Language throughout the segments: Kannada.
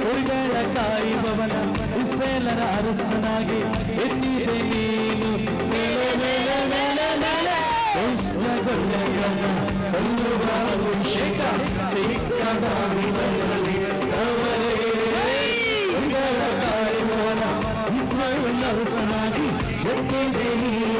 ಕುರಿಗಳ ಕಾಯುವವನ ಇಸ್ರೇಲರ ಅರಸನಾಗಿ ಎತ್ತಿದೆ ನೀನು ಮೇಲೆ ಮೇಲೆ ಮೇಲೆ ಮೇಲೆ ದುಷ್ಟಗೊಳ್ಳೆಯನ ಕೊಲ್ಲುವ ಅಭಿಷೇಕ ಚಿಕ್ಕ ದಾವಿದನಲ್ಲಿ ಅವರೇ ಕುರಿಗಳ ಕಾಯುವವನ ಇಸ್ರೇಲರ ಅರಸನಾಗಿ ಎತ್ತಿದೆ ನೀನು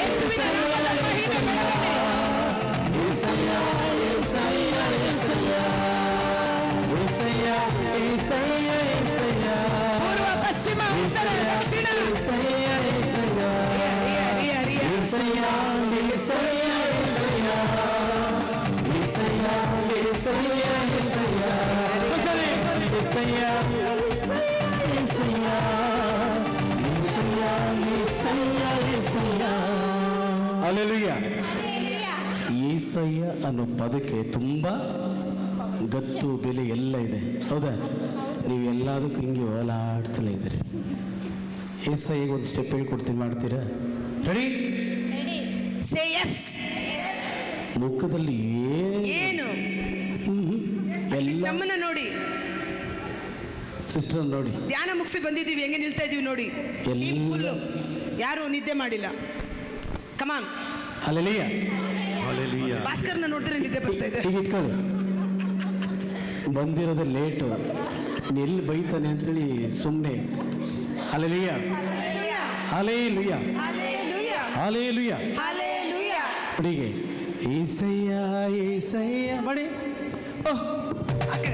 ಅಲ್ಲೆಲುಯ್ಯ ಈಸಯ್ಯ ಅನ್ನೋ ಪದಕ್ಕೆ ತುಂಬ ಗತ್ತು ಬೆಲೆ ಎಲ್ಲ ಇದೆ. ಹೌದಾ? ನೀವು ಎಲ್ಲದಕ್ಕೂ ಹಿಂಗೆ ಓಲಾಡ್ತಲೇ ಇದ್ದೀರಿ. ಏಸಯ್ಯಗೆ ಒಂದು ಸ್ಟೆಪ್ ಹೇಳ್ಕೊಡ್ತೀನಿ ಮಾಡ್ತೀರಾ? ರೆಡಿ ಸೇ ಎಸ್ ಮುಖದಲ್ಲಿ ಏನು? ಏನು ಎಲ್ಲ ನಮ್ಮನ್ನ ನೋಡಿ. ಸಿಸ್ಟರ್ ನೋಡಿ. ಧ್ಯಾನ ಮುಗಿಸಿ ಬಂದಿದ್ದೀವಿ ಹೆಂಗೆ ನಿಲ್ತಾ ಇದೀವಿ ನೋಡಿ. ಎಲ್ಲ-. ಯಾರು ನಿದ್ದೆ ಮಾಡಿಲ್ಲ. ಕಮಾನ್ ಅಲ್ಲೆಲುಯ್ಯ ಭಾಸ್ಕರ್ನ ನೋಡಿದ್ರೆ ನಿದ್ದೆ ಬರ್ತಾ ಇದೆ. ಈಗ ಇಟ್ಕೊಳ್ಳಿ. ಬಂದಿರೋದು ಲೇಟು ಎಲ್ಲಿ ಬೈತಾನೆ ಅಂತೇಳಿ ಸುಮ್ಮನೆ హలెలుయా హలెలుయా హలెలుయా హలెలుయా ఇప్పటికే ఏసయ్యా ఏసయ్యా బడే ఓ అక్కడ